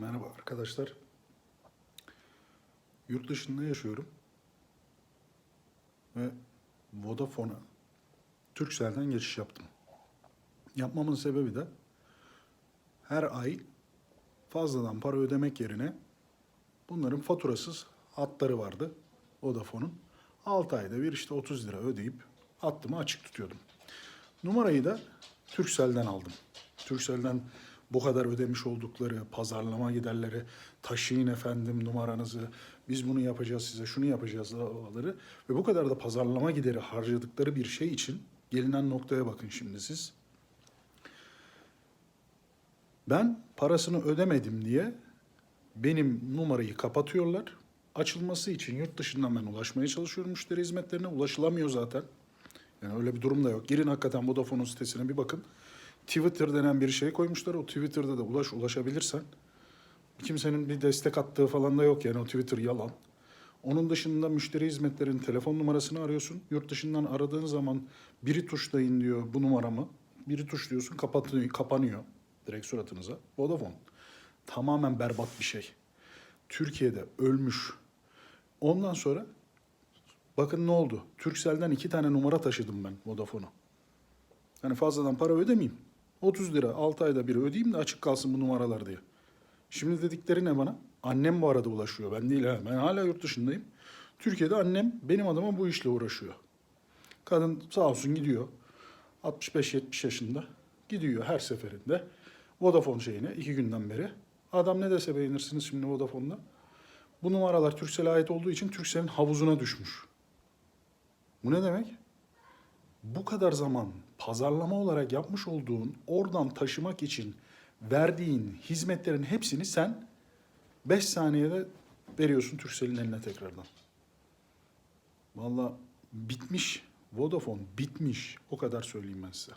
Merhaba arkadaşlar. Yurt dışında yaşıyorum. Ve Vodafone'a Turkcell'den geçiş yaptım. Yapmamın sebebi de her ay fazladan para ödemek yerine bunların faturasız hatları vardı Vodafone'un. 6 ayda bir işte 30 lira ödeyip hattımı açık tutuyordum. Numarayı da Turkcell'den aldım. Turkcell'den bu kadar ödemiş oldukları pazarlama giderleri, taşıyın efendim numaranızı, biz bunu yapacağız size, şunu yapacağız davaları ve bu kadar da pazarlama gideri harcadıkları bir şey için gelinen noktaya bakın şimdi siz. Ben parasını ödemedim diye benim numarayı kapatıyorlar. Açılması için yurt dışından ben ulaşmaya çalışıyorum müşteri hizmetlerine. Ulaşılamıyor zaten. Yani öyle bir durum da yok. Girin hakikaten Vodafone'un sitesine bir bakın. Twitter denen bir şey koymuşlar. O Twitter'da da ulaş ulaşabilirsen. Kimsenin bir destek attığı falan da yok yani o Twitter yalan. Onun dışında müşteri hizmetlerinin telefon numarasını arıyorsun. Yurt dışından aradığın zaman biri tuşlayın diyor bu numaramı. Biri tuşluyorsun kapatıyor, kapanıyor direkt suratınıza. Vodafone. Tamamen berbat bir şey. Türkiye'de ölmüş. Ondan sonra bakın ne oldu. Turkcell'den iki tane numara taşıdım ben Vodafone'a. Hani fazladan para ödemeyeyim. 30 lira 6 ayda bir ödeyeyim de açık kalsın bu numaralar diye. Şimdi dedikleri ne bana? Annem bu arada ulaşıyor. Ben değil ha. Ben hala yurt dışındayım. Türkiye'de annem benim adıma bu işle uğraşıyor. Kadın sağ olsun gidiyor. 65-70 yaşında. Gidiyor her seferinde. Vodafone şeyine iki günden beri. Adam ne dese beğenirsiniz şimdi Vodafone'da. Bu numaralar Turkcell'e ait olduğu için Turkcell'in havuzuna düşmüş. Bu ne demek? Bu kadar zaman pazarlama olarak yapmış olduğun, oradan taşımak için verdiğin hizmetlerin hepsini sen 5 saniyede veriyorsun Turkcell'in eline tekrardan. Vallahi bitmiş. Vodafone bitmiş. O kadar söyleyeyim ben size.